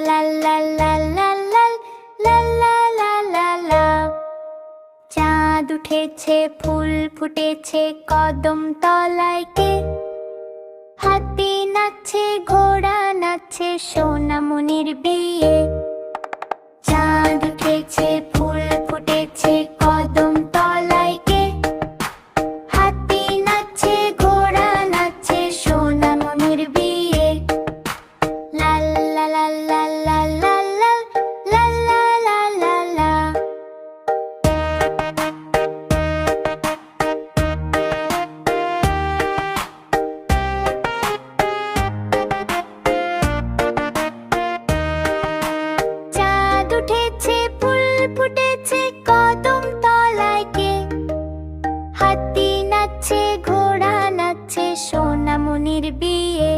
লা লা লা লা লা লা লা লা লা লা চাঁদ উঠেছে ফুল ফুটেছে কদম তলায় কে হাতি নাচছে ঘোড়া নাচছে বিয়ে নাচছে ঘোড়া নাচছে সোনামনির বিয়ে।